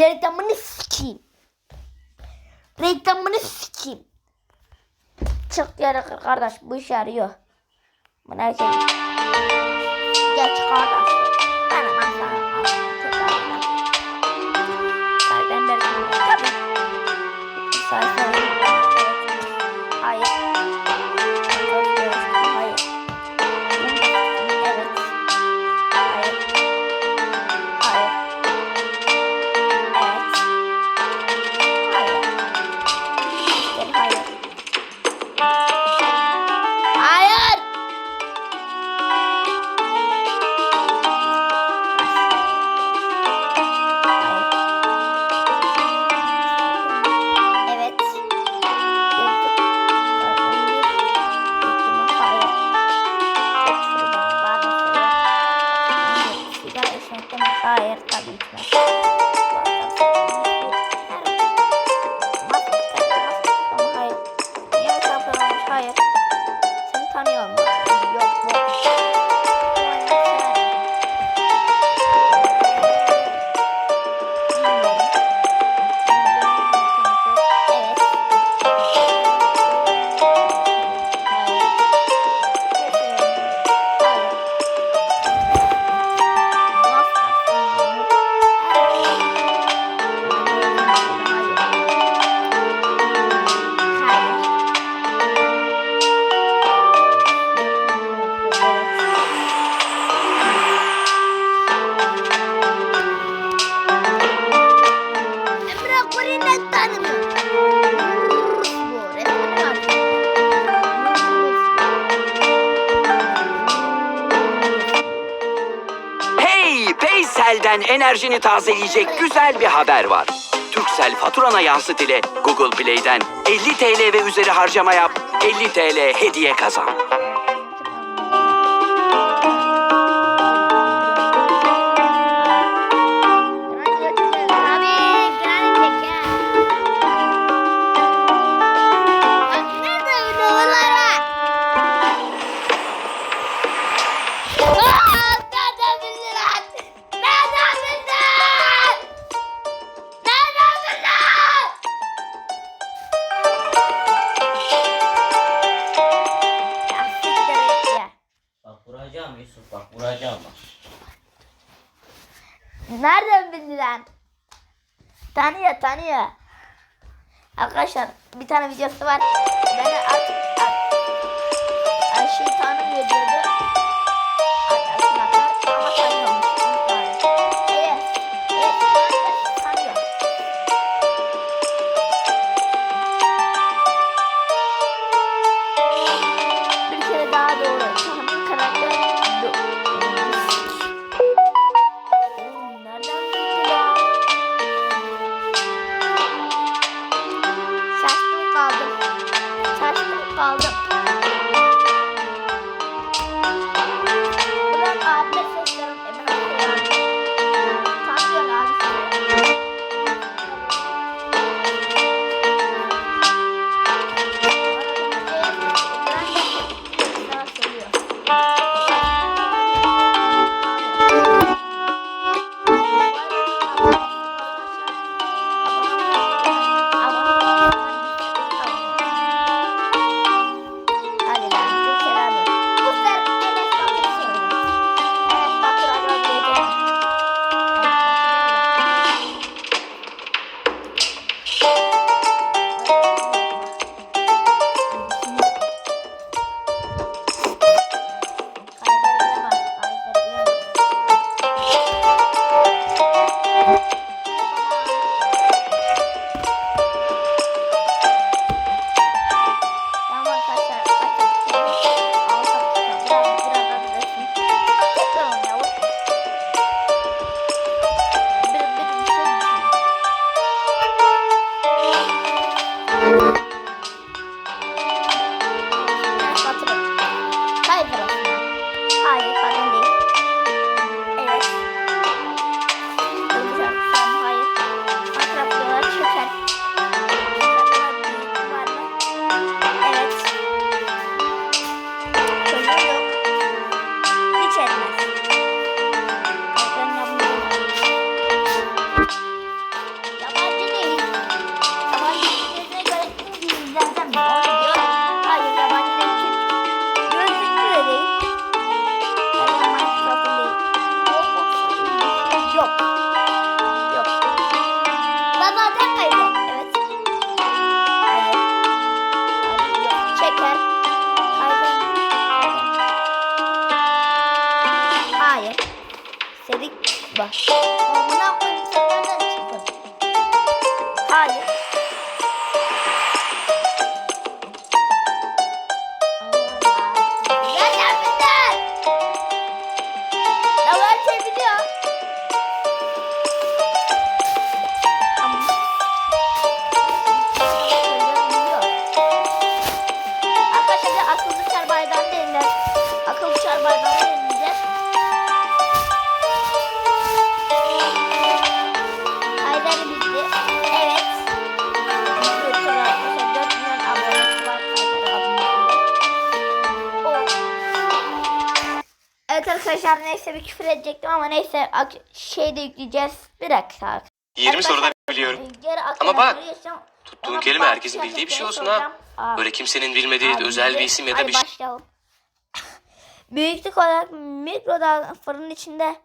Reklamını sikeyim. Reklamını sikeyim. Çık yarı kardeş bu işe yarıyor. Bu neyse. Geç kardeş. Hey! Paysel'den enerjini tazeleyecek güzel bir haber var. Turkcell faturana yansıt ile Google Play'den 50 TL ve üzeri harcama yap, 50 TL hediye kazan. Vuracağım Yusuf. Nereden bildi? Tanıyor tanıyor. Arkadaşlar bir tane videosu var. Beni artık Ayşe'yi tanımıyor diyordu. Arkadaşlar neyse bir küfür edecektim ama neyse şey de yükleyeceğiz. Bir dakika. 20 soruda biliyorum. Ama bak, Tuttuğun kelime herkesin bildiği bir şey olsun soracağım. ha. Böyle kimsenin bilmediği Abi, özel bir isim ya da bir şey. başlayalım. Büyüklük olarak mikrodalga fırının içinde Ya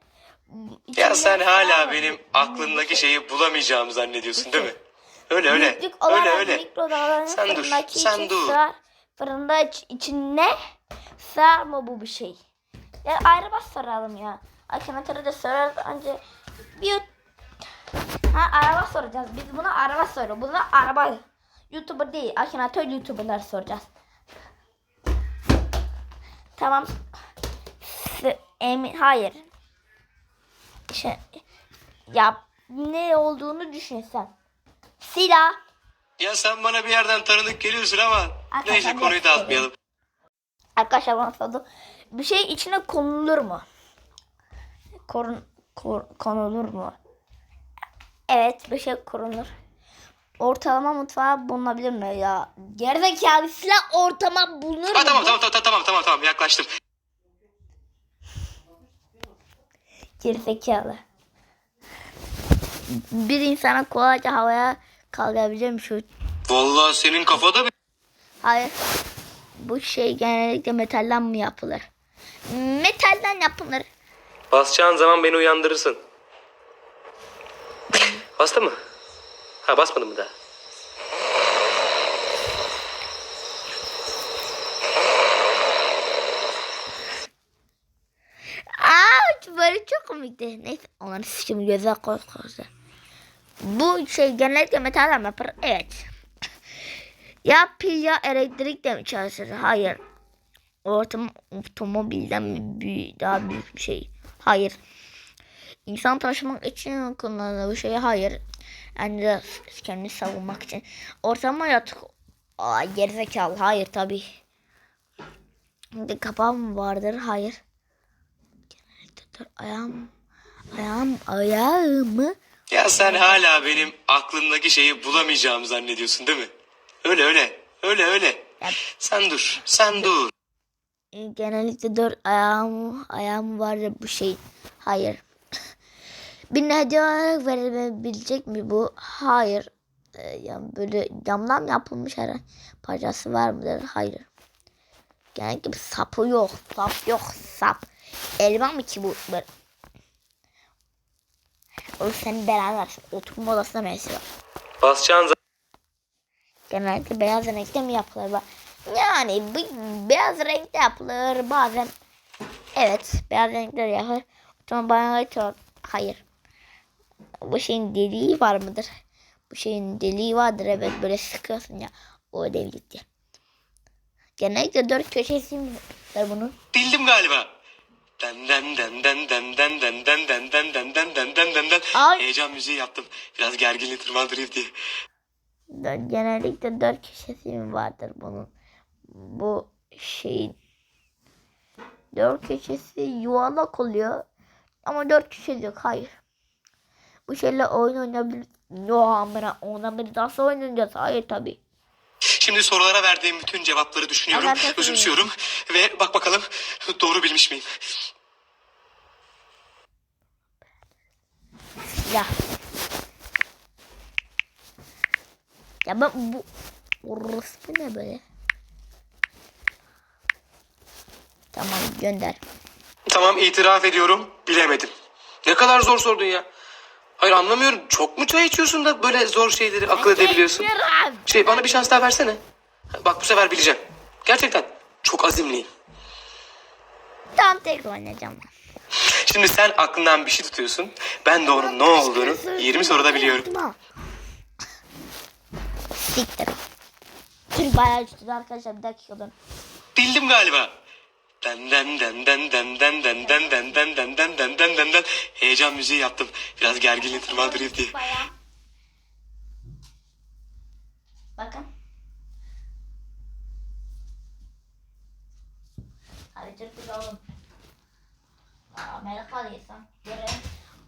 içinde sen hala sağ- benim aklımdaki şeyi bulamayacağımı zannediyorsun değil mi? Öyle öyle. Büyüklük Öyle öyle. Sen dur, sen dur. Fırında iç, içine sığar mı bu bir şey? Ya ayrı bas soralım ya. Akımatörü de sorarız önce bir Ha araba soracağız. Biz buna araba soruyoruz. Buna araba YouTuber değil. Akınatör YouTuber'lar soracağız. Tamam. S- Emin hayır. Şey, ya ne olduğunu düşün sen. Silah. Ya sen bana bir yerden tanıdık geliyorsun ama Arkadaşlar, neyse konuyu dağıtmayalım. Arkadaşlar bana sordu. Bir şey içine konulur mu? Korun, kor- konulur mu? Evet bir şey korunur. Ortalama mutfağa bulunabilir mi ya? Gerizekalı silah ortama bulunur mu? Ha, tamam tamam tamam tamam tamam tamam yaklaştım. Gerizekalı. Bir insana kolayca havaya kaldırabilir mi şu? Vallahi senin kafada bir... Hayır. Bu şey genellikle metalden mi yapılır? Metalden yapılır. Basacağın zaman beni uyandırırsın. Bastı mı? Ha basmadın mı daha? Aa böyle çok komikti. Neyse onları sikim göze koy. Bu şey genellikle metalden yapar? Evet. Ya pil ya elektrik de mi çalışır? Hayır. Ortam otomobilden büyük, daha büyük bir şey? Hayır. İnsan taşımak için kullanılan bir şey? Hayır. Yani de kendini savunmak için. Ortama yatık. Aa gerizekalı. Hayır tabii. Kapağı mı vardır? Hayır. Ayağım ayağım ayağımı Ya sen hala benim aklımdaki şeyi bulamayacağımı zannediyorsun değil mi? Öyle öyle. Öyle öyle. Sen dur. Sen dur. E, genellikle dört ayağım ayağım var ya bu şey. Hayır. Bir hediye olarak verilebilecek mi bu? Hayır. E, yani böyle camdan mı yapılmış her parçası var mıdır hayır. Genellikle bir sapı yok. Sap yok. Sap. Elma mı ki bu? Böyle. O senin beraber oturma odasına benziyor. Basacağın. Genellikle beyaz renkte mi yapılır? Ba- Yani bu beyaz renkte yapılır bazen. Evet beyaz renkte yapılır. Bana çok hayır. Bu şeyin deliği var mıdır? Bu şeyin deliği vardır evet böyle sıkıyorsun ya o delikti. Genellikle dört köşesi mi var bunun? Bildim galiba. Den den den den den den den den den den den den den den den den. Ay. Heyecan müziği yaptım. Biraz gerginliği tırmandırayım diye. Genellikle dört köşesi mi vardır bunun? Bu şeyin dört köşesi yuvarlak oluyor. Ama dört köşesi yok. Hayır. Bu şeyle oyun oynayabilir. Yo amına oynayabilir. Nasıl oynayacağız? Hayır tabi. Şimdi sorulara verdiğim bütün cevapları düşünüyorum, evet. özümsüyorum ve bak bakalım doğru bilmiş miyim? Ya. Ya ben bu orospu ne böyle? Tamam gönder. Tamam itiraf ediyorum, bilemedim. Ne kadar zor sordun ya. Hayır anlamıyorum. Çok mu çay içiyorsun da böyle zor şeyleri akıl edebiliyorsun? Şey bana bir şans daha versene. Bak bu sefer bileceğim. Gerçekten çok azimliyim. Tamam tekrar oynayacağım. Şimdi sen aklından bir şey tutuyorsun. Ben de onun ne olduğunu 20 soruda biliyorum. Siktir. Türk bayağı uçtu arkadaşlar bir dakika durun. Bildim galiba. Denden denden denden denden denden denden denden denden heyecan müziği yaptım. Biraz gerginliği tırmandırayım diye. Bayağı. Bakın. Hadi Türk'üz oğlum. Amerikalıysan göre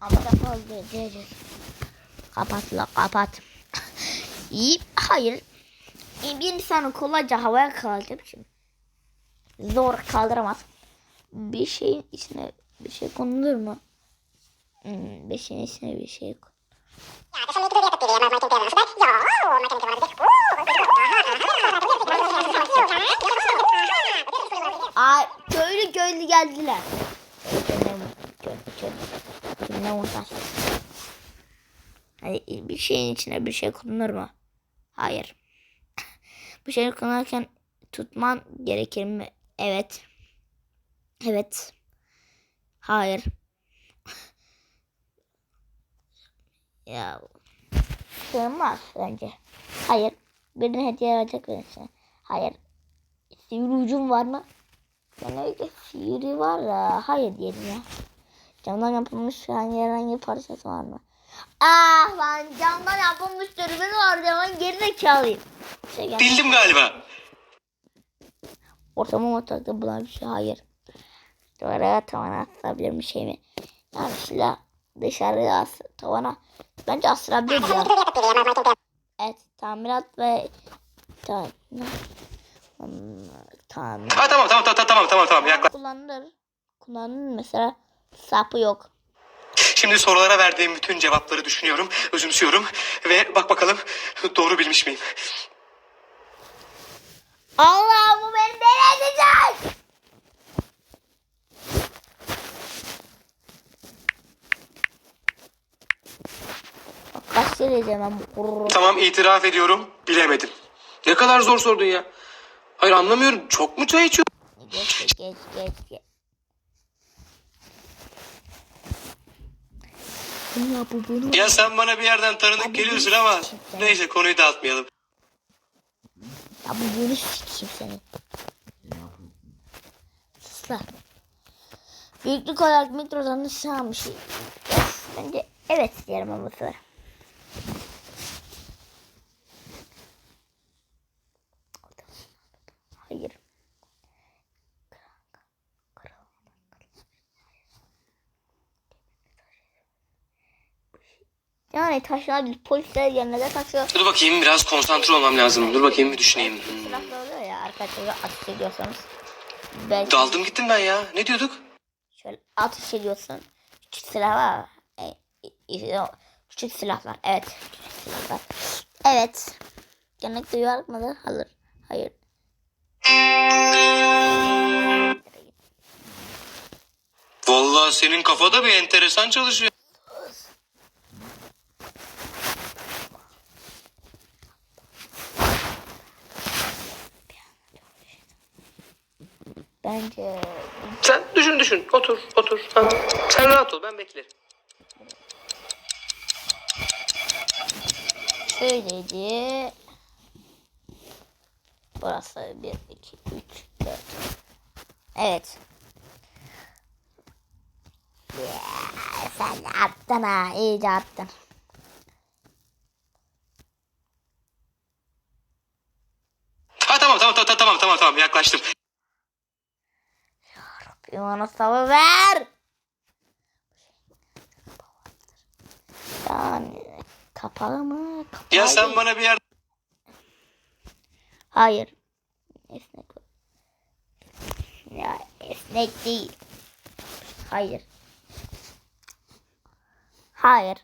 Amerikalı diyeceğiz. Kapat la kapat. İyi hayır. Bir insanı kolayca havaya kaldırmışım. Zor kaldıramaz. Bir şeyin içine bir şey konulur mu? Hmm, bir şeyin içine bir şey kon- Ay köylü köylü geldiler. Hani bir şeyin içine bir şey konulur mu? Hayır. Bir şey konarken tutman gerekir mi? Evet. Evet. Hayır. ya sığmaz bence. Hayır. Birine hediye verecek misin? Hayır. Sivri ucum var mı? Genellikle sivri var da hayır diyelim ya. Camdan yapılmış hangi herhangi bir parçası var mı? Ah lan camdan yapılmış dürbün var diyorum geride çalayım. Şey Bildim galiba. Ortamı mutfakta bulan bir şey hayır. Duvara tavana asılabilir bir şey mi? Yani silah dışarıya as tavana bence asılabilir ya. Evet tamirat ve ta Hmm, tamir. Ha tamam tamam tamam tamam tamam tamam yaklaş. kullanılır. Kullanılır mesela sapı yok. Şimdi sorulara verdiğim bütün cevapları düşünüyorum, özümsüyorum ve bak bakalım doğru bilmiş miyim? Allah bu beni deli edecek. Bak kaç ben bu. Tamam itiraf ediyorum, bilemedim. Ne kadar zor sordun ya. Hayır anlamıyorum. Çok mu çay içiyorsun? Geç geç geç geç. geç. Ya bu bunu. Ya sen bana bir yerden tanıdık geliyorsun ama neyse konuyu dağıtmayalım. Ya bu bunu sikeyim seni. Sus lan. Büyüklük olarak mikrodan dışarı bir şey. Bence evet diyelim ama bu sefer. Hayır. Yani taşlar polisler yerine taşıyor. Dur bakayım biraz konsantre olmam lazım. Dur bakayım bir düşüneyim. Silahlar oluyor ya arkadaşlar ateş ediyorsanız. Belki Daldım gittim ben ya. Ne diyorduk? şöyle ateş ediyorsun. Küçük silah var. E, e, e, küçük silahlar. Evet. Küçük silahlar. Evet. Genellikle yuvarlak mıdır? Hayır. Hayır. Vallahi senin kafada bir enteresan çalışıyor. Bence Sen düşün düşün. Otur otur. Ha. Sen rahat ol ben beklerim. şöyleydi. Burası 1, 2, 3, 4. Evet. Ya, sen attın ha. iyice attın. Ha tamam tamam tamam tamam tamam yaklaştım. Bana sabır ver. Yani kapalı mı? Kapalı Ya sen bana bir yer Hayır. Esnek. Ya esnek değil. Hayır. Hayır.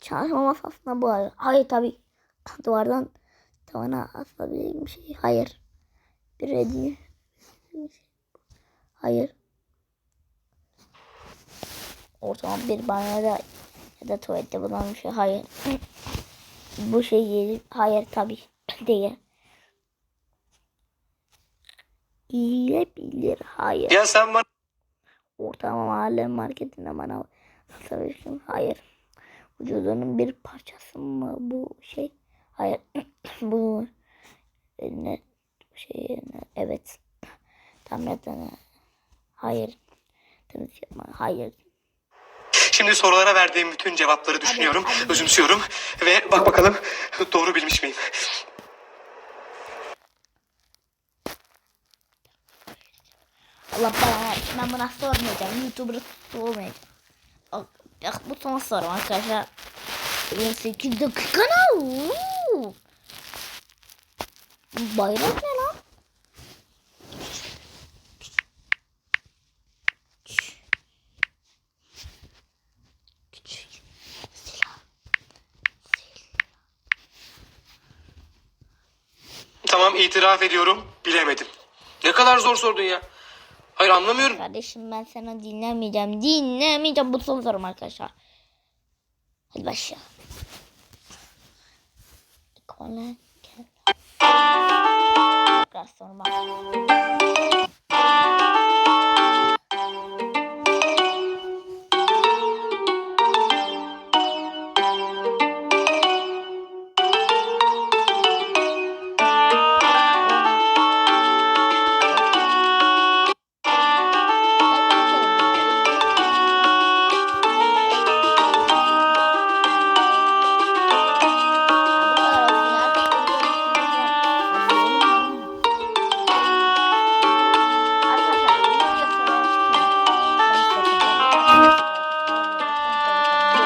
Çalışma masasına bu hayır. Hayır tabii. Duvardan tavana asılabilir bir şey. Hayır. Bir hediye. Hayır. Ortama bir banyoda ya da tuvalette bulunan bir şey. Hayır. bu şey değil. Hayır tabii. Değil. İyilebilir. Hayır. Ya sen bana ortalama mahalle marketinde manav satabilirim. Hayır. Vücudunun bir parçası mı bu şey? Hayır. bu ne şey ne? evet. Tam ne? Hayır. Temiz yapma. Hayır. Şimdi sorulara verdiğim bütün cevapları düşünüyorum, özümsüyorum ve bak bakalım doğru bilmiş miyim? Allah versin. Ben buna sormayacağım. YouTuber olmayacağım. Bak, bu son sorum arkadaşlar. 28 dakika ne? Bayrak ne lan? Küçük silah. Tamam itiraf ediyorum, bilemedim. Ne kadar zor sordun ya. Hayır anlamıyorum. Kardeşim ben sana dinlemeyeceğim. Dinlemeyeceğim. Bu son sorum arkadaşlar. Hadi başlayalım. Kolay. Tekrar sorma.